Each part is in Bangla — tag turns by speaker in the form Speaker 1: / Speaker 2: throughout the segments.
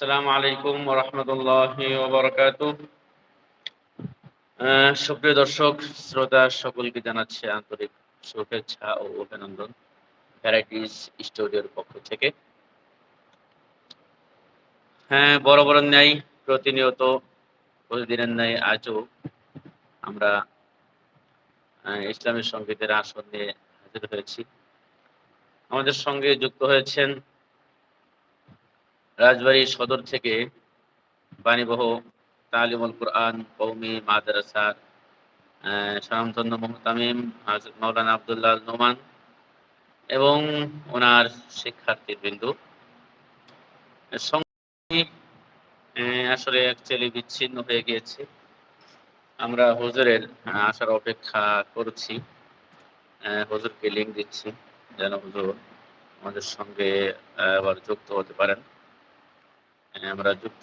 Speaker 1: আসসালামু আলাইকুম রহমতুল্লাহ ওবরাকাতু সুপ্রিয় দর্শক, শ্রোতা সকলকে জানাচ্ছে আন্তরিক শুভেচ্ছা ও অভিনন্দন ভ্যারাইটিস স্টুডিওর পক্ষ থেকে। হ্যাঁ বড় বড় ন্যায় প্রতিনিয়ত প্রতিদিনের ন্যায় আজও আমরা ইসলামী সঙ্গীতের আসন নিয়ে হাজির হয়েছি। আমাদের সঙ্গে যুক্ত হয়েছেন রাজবাড়ী সদর থেকে বাণীবহ তালিমুল কোরআন কৌমি মাদ্রাসার স্বনামচন্দ্র মোহতামিম মৌলানা আবদুল্লাহ নোমান এবং ওনার শিক্ষার্থী বিন্দু আসলে অ্যাকচুয়ালি বিচ্ছিন্ন হয়ে গিয়েছে। আমরা হুজুরের আসার অপেক্ষা করছি। হুজুরকে লিঙ্ক দিচ্ছি, যেন হুজুর আমাদের সঙ্গে আবার যুক্ত হতে পারেন। আমরা যুক্ত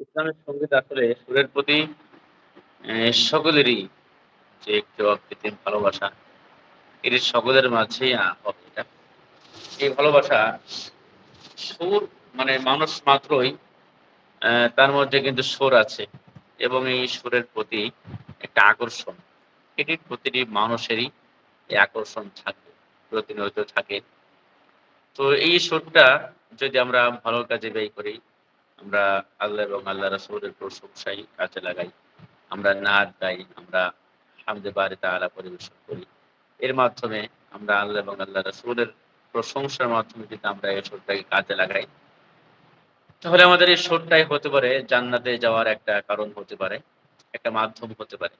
Speaker 1: ইসলামের সংগীত আসলে সুরের প্রতি সকলেরই যে একটু অকৃত্রিম ভালোবাসা, এটি সকলের মাঝেই এই ভালোবাসা সুর মানে মানুষ মাত্রই তার মধ্যে কিন্তু সুর আছে এবং এই সুরের প্রতি একটা আকর্ষণ। এটির প্রতিটি মানুষেরই এই আকর্ষণ থাকে, প্রতিনিয়ত থাকে। তো এই সুরটা যদি আমরা ভালো কাজে ব্যয় করি, আমরা আল্লাহ এবং আল্লাহ রসুলের প্রশংসাই কাজে লাগাই, আমরা নাচ গাই, আমরা হামদে বাড়ি তালা পরিবেশন করি, এর মাধ্যমে আমরা আল্লাহ এবং আল্লাহ রসুলের প্রশংসার মাধ্যমে যদি আমরা এই সুরটাকে কাজে লাগাই তাহলে আমাদের এই সুরটাই হতে পারে, জান্নাতে যাওয়ার একটা কারণ হতে পারে, একটা মাধ্যম হতে পারে।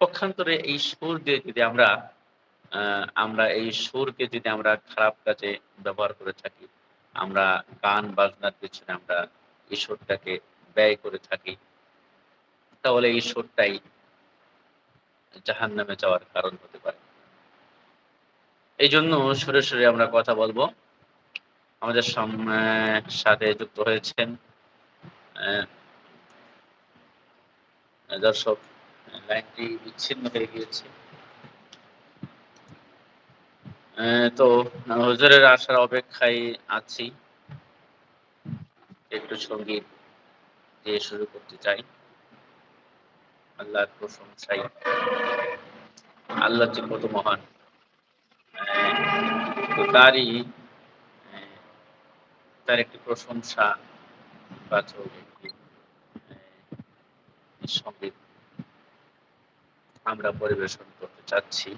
Speaker 1: পক্ষান্তরে এই সুর দিয়ে যদি আমরা আমরা এই সুরকে যদি আমরা খারাপ কাজে ব্যবহার করে থাকি, আমরা গান বাজনার পিছনে আমরা এই সুরটাকে ব্যয় করে থাকি, তাহলে এই সুরটাই জাহান নামে যাওয়ার কারণ হতে পারে। এই জন্য সুরে সুরে আমরা কথা বলব আমাদের সাথে যুক্ত হয়েছেন দর্শক, লাইনটি বিচ্ছিন্ন হয়ে গিয়েছে। তো হুজুরের আসার অপেক্ষায় আছি। একটু সংগীত দিয়ে শুরু করতে চাই। আল্লাহর প্রশংসাই আল্লাহ যে কত মহান। তারই তার একটি প্রশংসা সংগীত আমরা পরিবেশন করতে চাচ্ছি।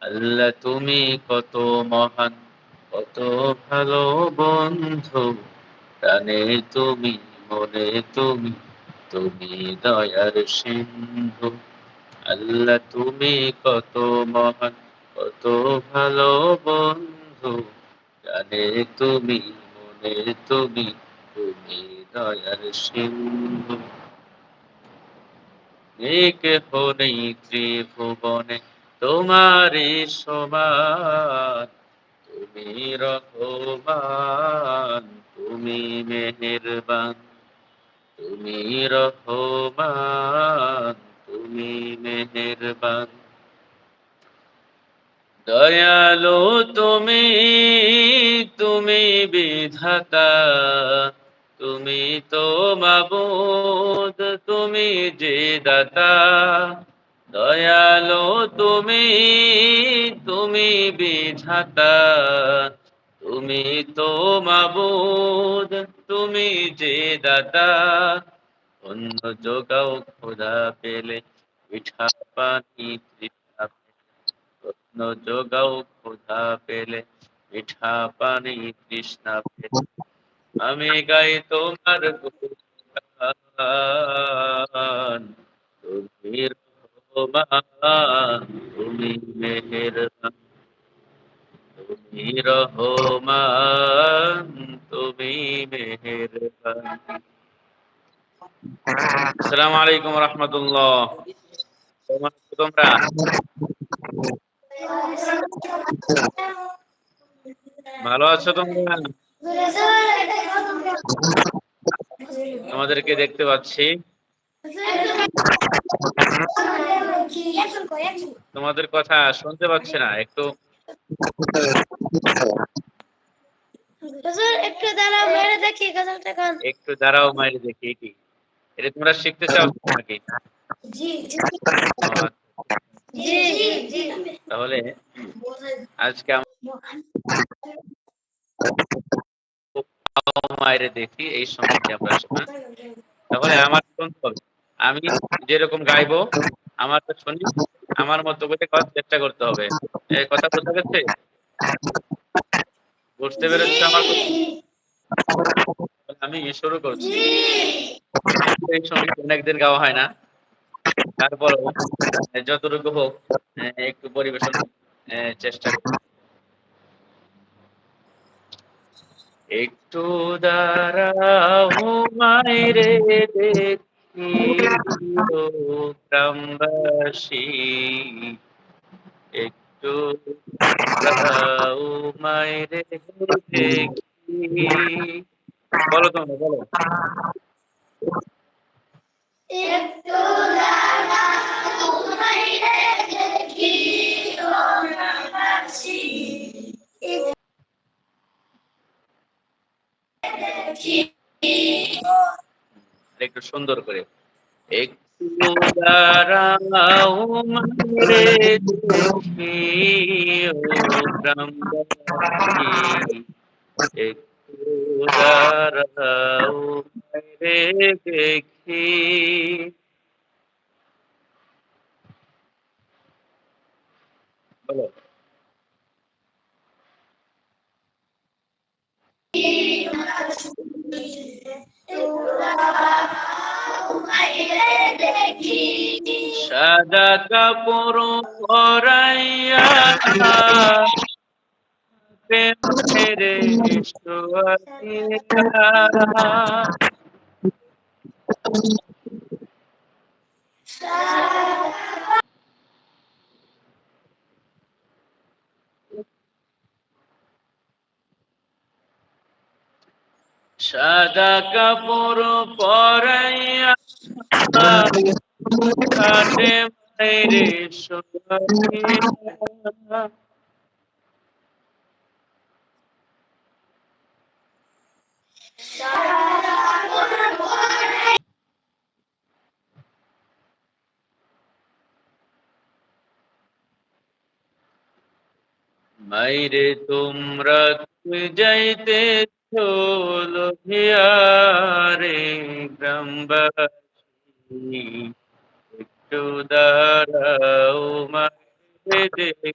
Speaker 1: আল্লাহ, তুমি কত মহান, কত ভালো বন্ধু। প্রাণে তুমি, মনে তুমি তুমি দয়ার সিন্ধু। আল্লাহ, তুমি কত মহান, কত ভালো বন্ধু। জানে তুমি, মনে তুমি তুমি দয়ার সিন্ধু। এক নেই ত্রিভুবনে তোমারই সমান। তুমি রহমান, তুমি মেহেরবান। তুমি রহমান, তুমি মেহেরবান। দয়ালু তুমি তুমি বিধাতা, তুমি তো মাবুদ, তুমি যে দাতা। দয়ালো তুমি তুমি বিধাতা, তুমি তো মাবুদ, তুমি যে দাতা। অন্য জোগাও খোদা পেলে, পিঠা পানি যোগাও খোদা পেলে পিঠা পানি পেলে। আমি গাই তোমার তুমি তুমি তুমি রহমান, তুমি মেহেরবান। আসসালামু আলাইকুম রহমতুল্লাহ। তোমরা? ভালো আছো তোমরা? তোমাদেরকে দেখতে পাচ্ছি। তোমাদের কথা শুনতে পাচ্ছি না একটু।
Speaker 2: একটু দাঁড়াও মেরে দেখি গজলটা গান
Speaker 1: একটু দাঁড়াও মাইরে দেখি কি? এটা তোমরা শিখতে চাও নাকি?
Speaker 2: জি
Speaker 1: তাহলে আজকে আমরা মায়েরে দেখি এই সঙ্গীতটি আমরা তাহলে আমার আমি যেরকম গাইবো আমার তো শুনি আমার মতো করে করার চেষ্টা করতে হবে। এই কথা বোঝা গেছে বুঝতে পেরেছ আমার আমি শুরু করছি। এই সংগীত অনেকদিন গাওয়া হয় না। তারপরও যতটুকু হোক একটু পরিবেশন চেষ্টা একটু দাঁড়াও মায়েরে দেখি, গ্রামবাসী। একটু দাঁড়াও মায়েরে দেখি। বলো তোমরা, বলো।
Speaker 2: একটু মেরে
Speaker 1: সুন্দর করে। একটু দাঁড়াও মায়েরে দেখি ও গ্রামবাসী। দেখি বলো সাদা কাপড় পরাইয়া সোয়াইয়া সাদা কাপড় পরাইয়া কাটে মাইরে সোয়াইয়া মাইরে তোমরা যাইতে লোভিয়ারে গ্রামবাসী? একটু দাঁড়াও মাইরে দেখি।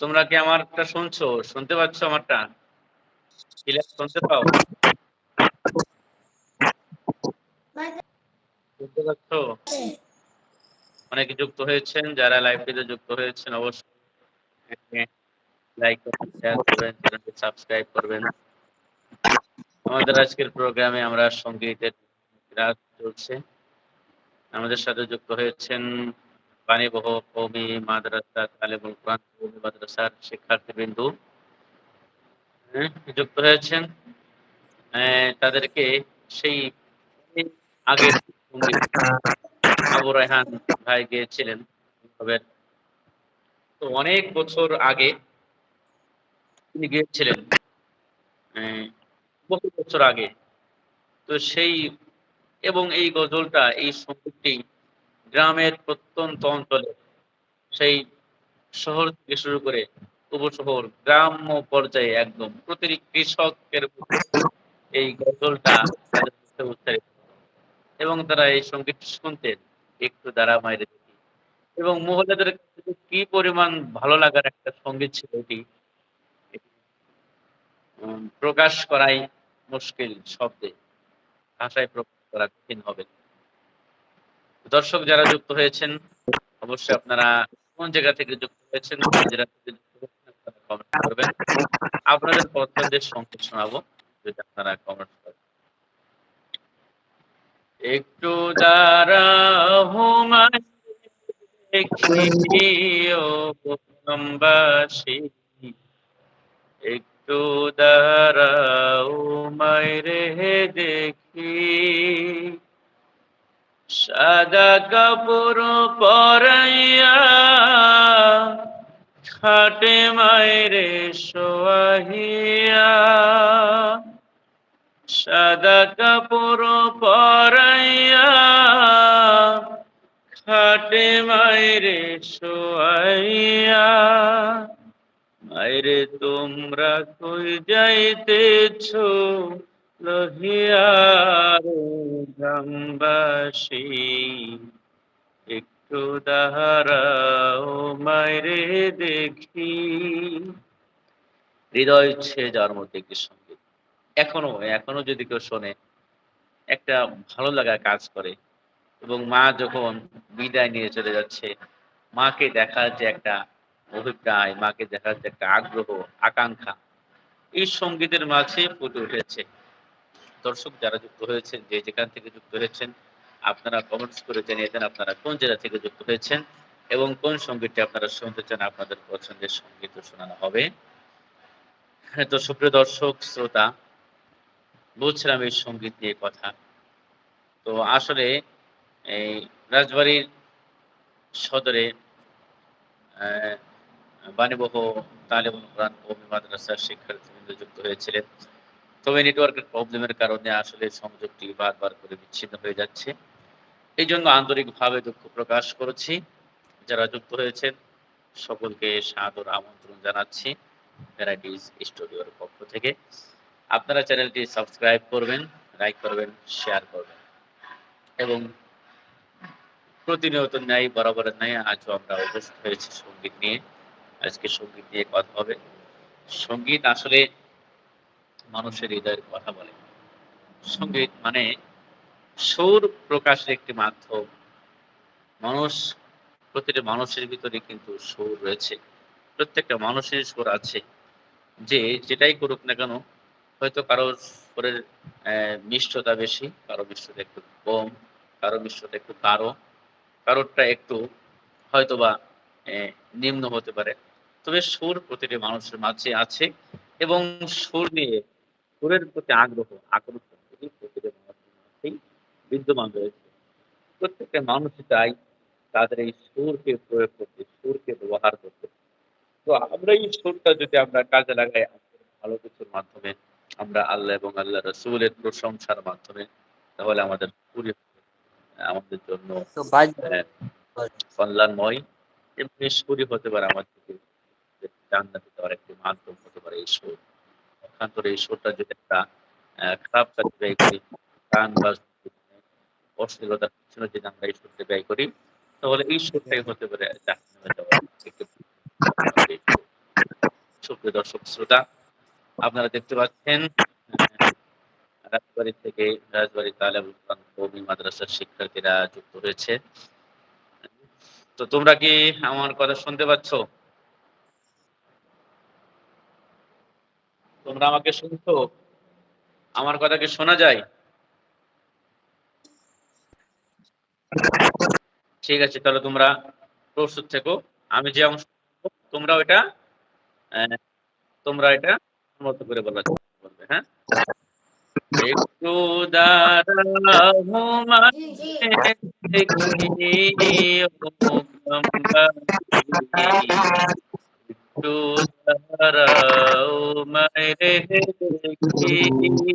Speaker 1: তোমরা কি আমারটা শুনছো? শুনতে পাচ্ছ আমারটা? শুনতে পাও? পাচ্ছ? অনেকে যুক্ত হয়েছেন, যারা লাইভটিতে যুক্ত হয়েছেন, অবশ্যই লাইক করবেন সাবস্ক্রাইব করবেন আমাদের আজকের প্রোগ্রামে আমরা সঙ্গীতের রাত চলছে। আমাদের সাথে যুক্ত হয়েছেন বাণীবহ কৌমি মাদ্রাসা তালেবুল কোরআন মাদ্রাসার শিক্ষার্থীবৃন্দু। হ্যাঁ, যুক্ত হয়েছেন। তাদেরকে সেই আগের আবু রায়হান ভাই গিয়েছিলেন তো অনেক বছর আগে তিনি গিয়েছিলেন। আহ, বহু বছর আগে। তো সেই এবং এই গজলটা, এই সঙ্গীতটি গ্রামের প্রত্যন্ত অঞ্চলে সেই শহর থেকে শুরু করে উপশহর, গ্রাম্য পর্যায়ে একদম প্রতিটি কৃষকের এই গজলটা এবং তারা এই সংগীত শুনতেন একটু দ্বারা মাইরে এবং মহিলাদের কি পরিমাণ ভালো লাগার একটা সংগীত ছিল এটি প্রকাশ করাই মুশকিল শব্দে, ভাষায় প্রকাশ করা কঠিন হবে দর্শক যারা যুক্ত হয়েছেন, অবশ্যই আপনারা কোন জায়গা থেকে যুক্ত হয়েছেন আপনাদের পছন্দের সংগীত শোনাবো, যদি আপনারা কমেন্ট করেন। একটু দ্বারা হুমায় দেখি একটু দাঁড়াও, মাইরে দেখি। সাদা কাপড় পরাইয়া খাটে মাইরে সোয়াহিয়া সাদা কাপড় পরাইয়া খাটে মাইরে সোয়াইয়া মাইরে তোমরা কই যাইতেছ? লহিয়ার একটু দাহারাও মাইরে দেখি। হৃদয় ছেয়ে যাওয়ার মধ্যে একটি সংগীত। এখনও এখনও যদি কেউ শোনে, একটা ভালো লাগা কাজ করে। এবং মা যখন বিদায় নিয়ে চলে যাচ্ছে, মাকে দেখার যে একটা অভিপ্রায় মাকে দেখার যে একটা আগ্রহ, আকাঙ্ক্ষা। এই সঙ্গীতের মাঝে ফুটে উঠেছে। দর্শক যারা যুক্ত হয়েছেন, যে যেখান থেকে যুক্ত হয়েছেন, আপনারা কমেন্টস করে জানিয়ে দেন আপনারা কোন জেলা থেকে যুক্ত হয়েছেন এবং কোন সঙ্গীতটি আপনারা শুনতে চান আপনাদের পছন্দের সংগীত শোনানো হবে। হ্যাঁ তো সুপ্রিয় দর্শক, শ্রোতা বলছিলাম এই সংগীত নিয়ে কথা। তো আসলে এই রাজবাড়ির সদরে বাণীবহ তালেবুল কোরআন কৌমি মাদ্রাসার শিক্ষার্থীবৃন্দ যুক্ত হয়েছিলেন। তবে নেটওয়ার্কের প্রবলেমের কারণে আসলে সংযোগটি বারবার করে বিচ্ছিন্ন হয়ে যাচ্ছে। এই জন্য আন্তরিকভাবে দুঃখ প্রকাশ করেছি। যারা যুক্ত হয়েছেন, সকলকে সাদর আমন্ত্রণ জানাচ্ছি ভ্যারাইটিস স্টুডিওর পক্ষ থেকে। আপনারা চ্যানেলটি সাবস্ক্রাইব করবেন লাইক করবেন শেয়ার করবেন। এবং প্রতিনিয়ত ন্যায় বরাবরের ন্যায় আজও আমরা উপস্থিত হয়েছি সংগীত নিয়ে। আজকে সংগীত নিয়ে কথা হবে। সংগীত আসলে মানুষের হৃদয়ের কথা বলে। সংগীত মানে সুর প্রকাশের একটি মাধ্যম। মানুষ, প্রতিটা মানুষের ভিতরে কিন্তু সুর রয়েছে। প্রত্যেকটা মানুষের সুর আছে। যে যেটাই করুক না কেন, হয়তো কারও সুরের মিষ্টতা বেশি, কারও মিষ্টতা একটু কম, কারও মিষ্টতা একটু কারও কারোরটা একটু হয়তোবা নিম্ন হতে পারে। তবে সুর প্রতিটি মানুষের মাঝে আছে এবং সুর নিয়ে সুরের প্রতি আগ্রহ আকর্ষণ এটি প্রতিটি মানুষের মাঝেই বিদ্যমান রয়েছে। প্রত্যেকটা মানুষই চাই তাদের এই সুরকে প্রয়োগ করতে সুরকে ব্যবহার করতে। তো আমরা এই সুরটা যদি আমরা কাজে লাগাই ভালো কিছুর মাধ্যমে আমরা আল্লাহ এবং আল্লাহ রসুলের প্রশংসার মাধ্যমে তাহলে আমাদের সুরই আমাদের জন্য আহ, কল্যাণময় এই সুরই হতে পারে আমাদেরকে জান্নাতে একটি মাধ্যম হতে পারে এই সুর পক্ষান্তরে এই সুরটা যদি একটা খারাপ কাজে ব্যয় করি, গান বা অশ্লীলতার পিছনে যদি আমরা এই সুরটা ব্যয় করি, তাহলে এই সুরটাই হতে পারে সুপ্রিয় দর্শক, শ্রোতা, আপনারা দেখতে পাচ্ছেন রাজবাড়ি থেকে রাজবাড়ি তালেবুল কওমি মাদ্রাসার শিক্ষার্থীরা যুক্ত হয়েছে। তো তোমরা কি আমার কথা শুনতে পাচ্ছ? তোমরা আমাকে শুনছো? আমার কথা কি শোনা যায়? ঠিক আছে, তাহলে তোমরা প্রস্তুত থেকো। আমি যে অংশ তোমরা ওইটা তোমরা এটা মতো করে চেষ্টা করবে হ্যাঁ? একটু দাঁড়াও মা
Speaker 2: জি জি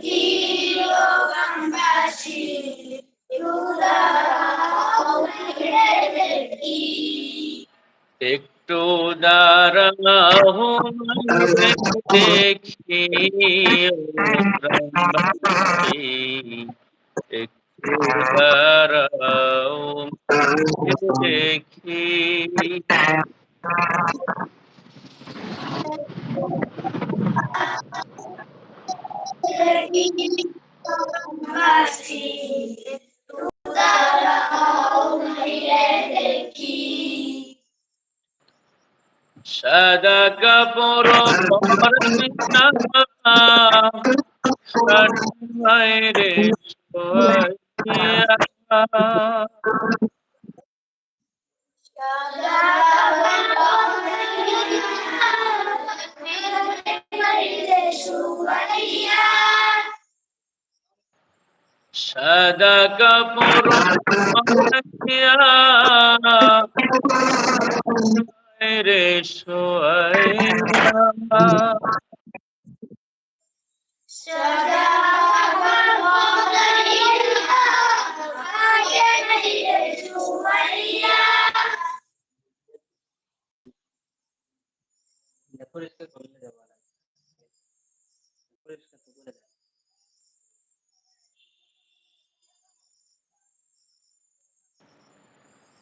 Speaker 1: দেখি ও গ্রামবাসী, একটু দাঁড়াও দেখি
Speaker 2: একটু দাঁড়াও মাইরে দেখি একটু দাঁড়াও দেখি
Speaker 1: একটু দাঁড়াও দেখি সাদা কাপড় পরনিয়া সাজাইরে শোয়াইয়া সাদা কাপড় পরনিয়া রে শোয়াইয়া
Speaker 3: পরিষ্কার করলে যাব পরিষ্কার তো করে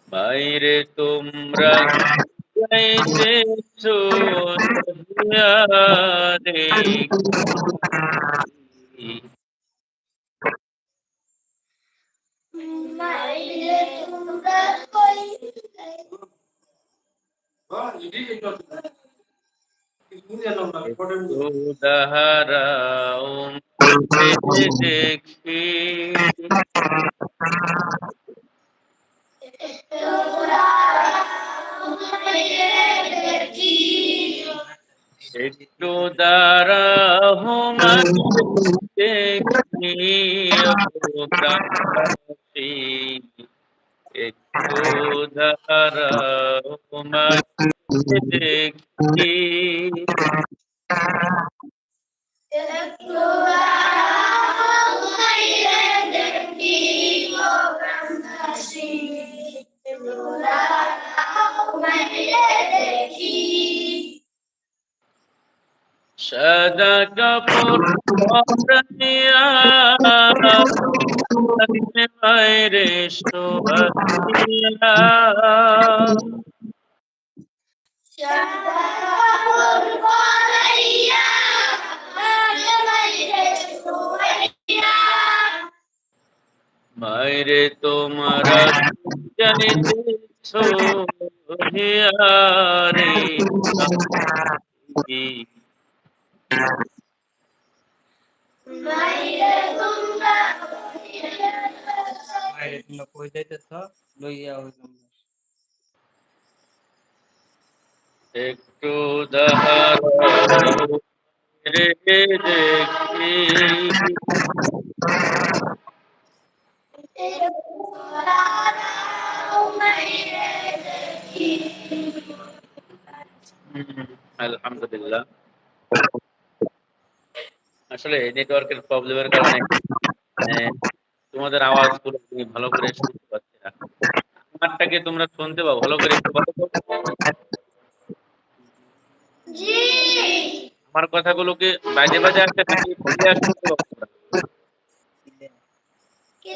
Speaker 1: বাইরে তোমরা যাইতেছো রে উদাহারাও দেখি একটু দ্বারা হোমান। একটু দ্বারা হোমান দেখি মায়েরে তোমরা হিয়ারে
Speaker 3: যাইতেছ? লইয়া হইলাম
Speaker 1: একটু দাহার রে দেখি। আলহামদুলিল্লাহ। আসলে নেটওয়ার্কের প্রবলেমের কারণে তোমাদের আওয়াজগুলো আমি ভালো করে শুনতে পাচ্ছি না। আমারটাকে তোমরা শুনতে পাও ভালো করে একটু তো? আমার কথাগুলোকে বাজে বাজে আসছে নাকি clear শুনতে পাও তোমরা?
Speaker 2: ক্লিয়ার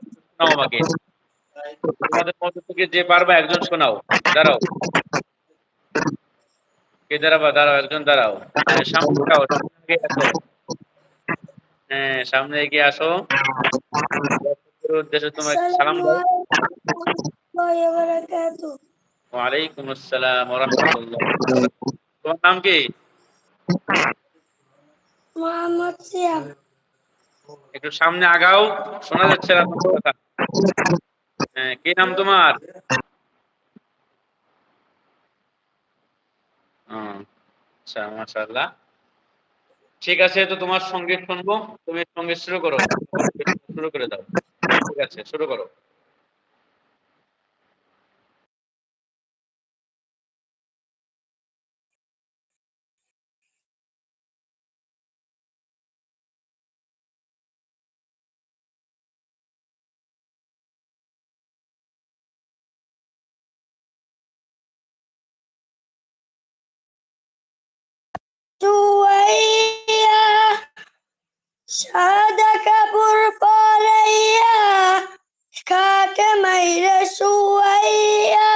Speaker 1: শোনাও আমাকে। তোমাদের মধ্যে থেকে যে পারবা একজন শোনাও। দাঁড়াও। কে দাঁড়াবা? দাঁড়াও একজন দাঁড়াও। হ্যাঁ, সামনে এগিয়ে আসো। হ্যাঁ সামনে এগিয়ে আসো। উদ্দেশ্যে তোমার একটু সালাম দাও। ওয়ালাইকুম আসসালাম রাহমাতুল্লাহ তোমার নাম কি?
Speaker 2: মোহাম্মদ সিয়াম।
Speaker 1: একটু সামনে আগাও। শোনা যাচ্ছে না কথা। হ্যাঁ কি নাম তোমার? আচ্ছা মাশাআল্লাহ। ঠিক আছে, তো তোমার সংগীত শুনব। তুমি সংগীত শুরু করো। শুরু করে দাও। ঠিক আছে, শুরু করো।
Speaker 2: সাদা কাপড় পরাইয়া খাটে মাইরে শুয়াইয়া?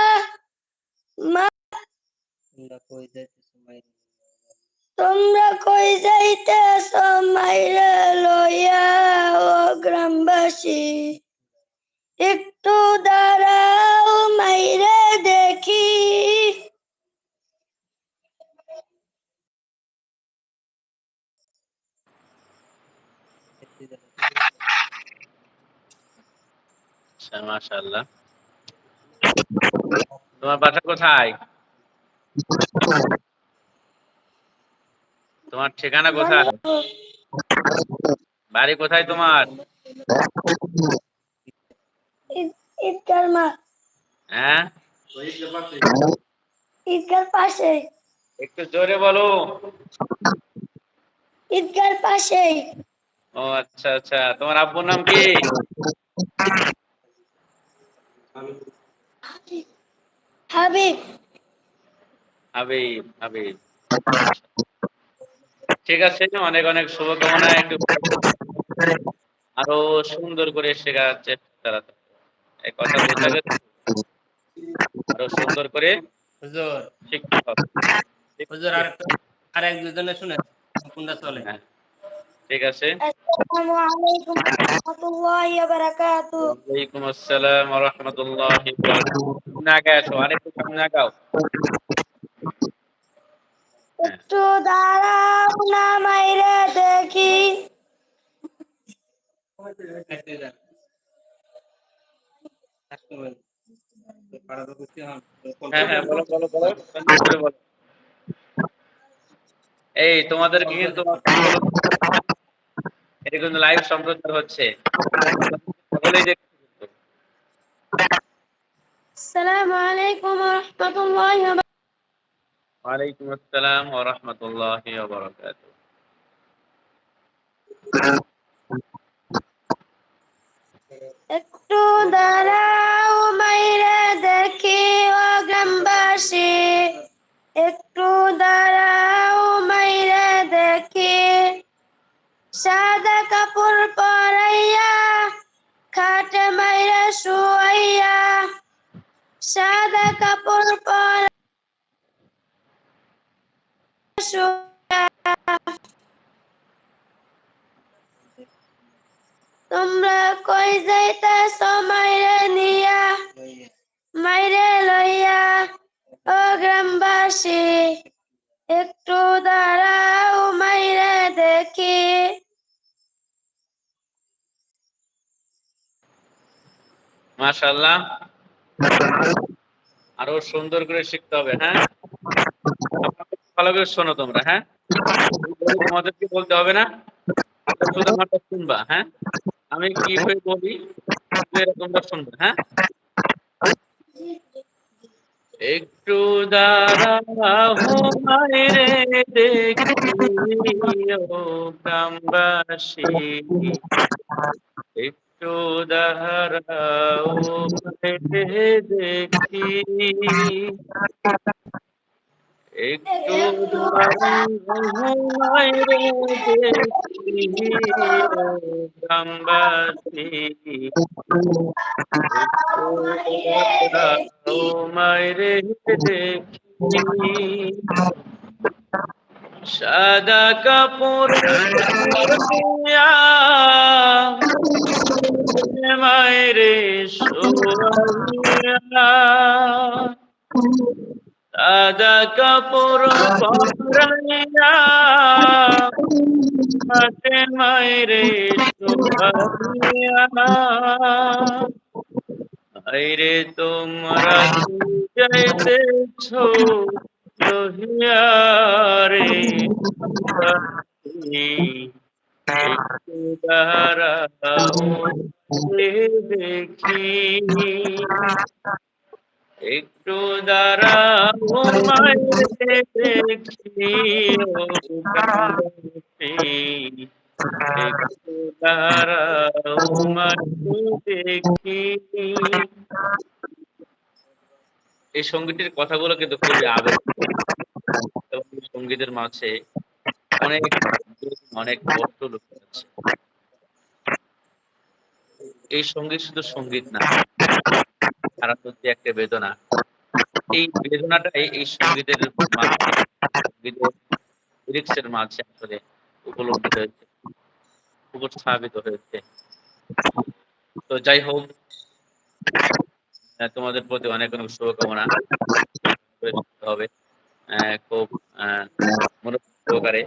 Speaker 3: তোমরা কই যাইতেছ মাইরে
Speaker 2: লইয়া ও গ্রামবাসী? একটু দাঁড়াও মাইরে দেখি
Speaker 3: দেখতে যাবে
Speaker 1: আচ্ছা মাশাআল্লাহ। তোমার বাসা কোথায়? তোমার ঠিকানা কোথায়? বাড়ি কোথায় তোমার?
Speaker 2: ঈদগার মা।
Speaker 1: হ্যাঁ?
Speaker 2: ঈদগার পাশে।
Speaker 1: একটু জোরে বলো।
Speaker 2: ঈদগার পাশে।
Speaker 1: ও আচ্ছা আচ্ছা। তোমার আব্বুর নাম কি?
Speaker 2: হাবিব।
Speaker 1: হাবিব। হাবিব ঠিক আছে অনেক অনেক শুভকামনা একটু আরও সুন্দর করে শেখার চেষ্টা এই কথা বোঝা গেছে আরও সুন্দর করে
Speaker 3: হুজুর।
Speaker 1: শিখতে হবে।
Speaker 3: হুজুর আর আর এক দুজনে শুনে কোনটা চলে?
Speaker 1: হ্যাঁ। ঠিক আছে?
Speaker 2: আসসালামু আলাইকুম রাহমাতুল্লাহি ওয়া বারাকাতুহু
Speaker 1: ওয়ালাইকুম আসসালাম ওয়া রাহমাতুল্লাহি ওয়া বারাকাতুহু সামনে আগে আরেকটু সামনে আগাও
Speaker 2: একটু দাঁড়াও না মাইরে দেখি
Speaker 1: এই তোমাদেরকে কিন্তু এটা কিন্তু লাইভ সম্প্রচার হচ্ছে।
Speaker 2: আসসালামু আলাইকুম ওয়া রাহমাতুল্লাহি ওয়া
Speaker 1: ওয়ালাইকুম আসসালাম ওয়া রাহমাতুল্লাহি ওয়া বারাকাতুহু। মাশাআল্লাহ। আরও সুন্দর করে শিখতে হবে হ্যাঁ? ভালো করে শোনো তোমরা হ্যাঁ? তোমাদেরকে বলতে হবে না শুধু আমারটা শুনবা হ্যাঁ? আমি কি করে বলি শুনবে হ্যাঁ? একটু দাঁড়াও দেখি, ও গ্রামবাসী। দাঁড়াও দেখি। একটু গ্রামবাসী মায়েরে দেখি। সাদা কাপড় মায়েরে সাদা কাপড় পরাইয়া মায়েরে সোহাইয়া আইরে তোমরা যাইতেছ? রহিয়া রে একটু দাঁড়াও দেখি একটু দাঁড়াও মায়ের দেখি। একটু দাঁড়াও মায়ের দেখি এই সঙ্গীতের কথাগুলো কিন্তু খুবই আবেগ সঙ্গীতের মাঝে অনেক অনেক কষ্ট লুকিয়ে আছে। এই সংগীত শুধু সংগীত না হচ্ছে একটা বেদনা। এই বেদনাটাই এই সঙ্গীতের মাঝে আসলে উপলব্ধি হয়েছে, উপস্থাপিত হয়েছে। তো যাই হোক তোমাদের প্রতি অনেক অনেক শুভকামনা। হবে। খুব আহ, সহকারে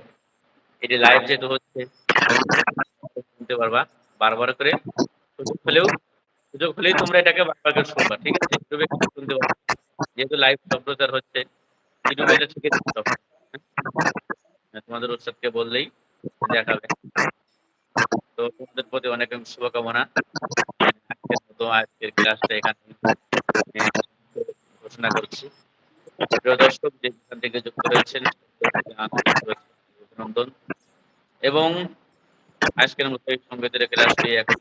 Speaker 1: এটি লাইভ যেহেতু হচ্ছে শুনতে পারবা। বারবার করে সুযোগ হলেও সুযোগ হলেই তোমরা এটাকে বারবার করে শুনবা ঠিক আছে? ইউটিউবে শুনতে পারবা। যেহেতু লাইভ সম্প্রচার হচ্ছে ইউটিউবে এটা শিখে দিতে হবে হ্যাঁ, তোমাদের উৎসবকে বললেই দেখাবে তো তোমাদের প্রতি অনেক অনেক শুভকামনা। আজকের আজকের ক্লাসটা এখানে ঘোষণা করছি। প্রিয় দর্শক যেখান থেকে যুক্ত ও অভিনন্দন। এবং আজকের মতো এই সঙ্গীতের ক্লাসটি এখন